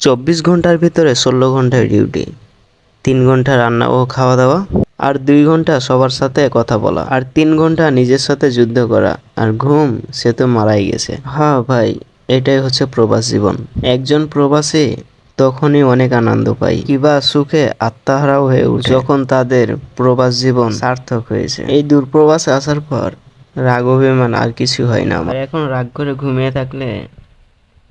চব্বিশ ঘণ্টার ভিতরে ষোলো ঘন্টায় ডিউটি, তিন ঘণ্টা রান্না ও খাওয়া দাওয়া, আর দুই ঘণ্টা সবার সাথে কথা বলা, আর তিন ঘণ্টা নিজের সাথে যুদ্ধ করা, আর ঘুম সে তো মারাই গেছে। হ্যাঁ ভাই, এটাই হচ্ছে প্রবাস জীবন। একজন প্রবাসী তখনই অনেক আনন্দ পায়, কিবা সুখে আত্মাহারাও হয়ে উঠে, যখন তাদের প্রবাস জীবন সার্থক হয়েছে। এই দূরপ্রবাসে আসার পর রাগ, অভিমান আর কিছু হয় না এখন রাগ করে ঘুমিয়ে থাকলে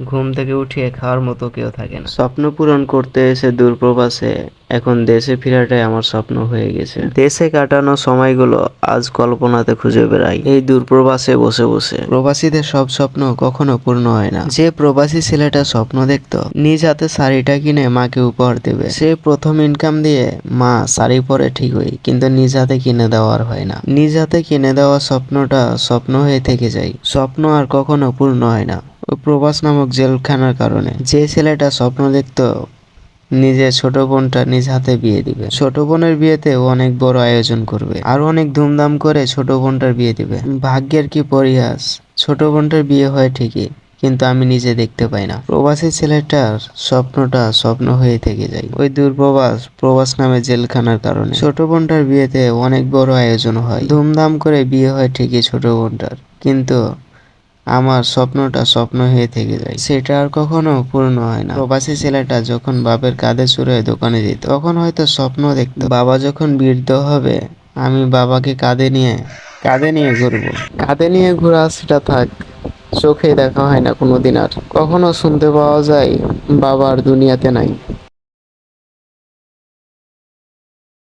ঘুম থেকে উঠিয়ে খাওয়ার মতো কেউ থাকে না। স্বপ্ন পূরণ করতে এসে দূরপ্রবাসে এখন দেশে ফেরাটাই আমার স্বপ্ন হয়ে গেছে। দেশে কাটানো সময়গুলো আজ কল্পনাতে খুঁজে বেড়াই। এই দূরপ্রবাসে বসে বসে। প্রবাসীদের সব স্বপ্ন কখনো পূর্ণ হয় না। যে প্রবাসী ছেলেটা স্বপ্ন দেখতো নিজ হাতে শাড়িটা কিনে মাকে উপহার দেবে। সে প্রথম ইনকাম দিয়ে মা শাড়ি পরে ঠিকই কিন্তু নিজ হাতে কিনে দেওয়ার হয় না। নিজ হাতে কিনে দেওয়া স্বপ্নটা স্বপ্ন হয়ে থেকে যায়। স্বপ্ন আর কখনো পূর্ণ হয় না। ওই প্রবাস নামক জেলখানার কারণে। যে ছেলেটা স্বপ্ন দেখতো নিজের ছোট বোনটা নিজ হাতে বিয়ে দিবে। ছোট বোনের বিয়েতে ও অনেক বড় আয়োজন করবে আর অনেক ধুমধাম করে ছোট বোনটার বিয়ে দিবে। ভাগ্যের কি পরিহাস? ছোট বোনটার বিয়ে হয় ঠিকই, কিন্তু আমি নিজে দেখতে পাই না। প্রবাসী ছেলেটার স্বপ্নটা স্বপ্ন হয়ে থেকে যায়। ওই দূরপ্রবাস প্রবাস নামে জেলখানার কারণে। ছোট বোনটার বিয়েতে অনেক বড় আয়োজন হয়। ধুমধাম করে বিয়ে হয় ঠিকই ছোট বোনটার। কিন্তু আমার স্বপ্নটা স্বপ্ন হয়ে থেকে যায়। সেটা আর কখনো পূর্ণ হয় না। প্রবাসী ছেলেটা যখন বাপের কাঁধে চড়ে দোকানে যেত, তখন হয়তো স্বপ্ন দেখতো, বাবা যখন বৃদ্ধ হবে, আমি বাবাকে কাঁধে নিয়ে কাঁধে নিয়ে ঘুরবো। কাঁধে নিয়ে ঘোরা সেটা থাক, চোখে দেখা হয় না কোনোদিন আর। কখনো শুনতে পাওয়া যায় বাবার দুনিয়াতে নাই।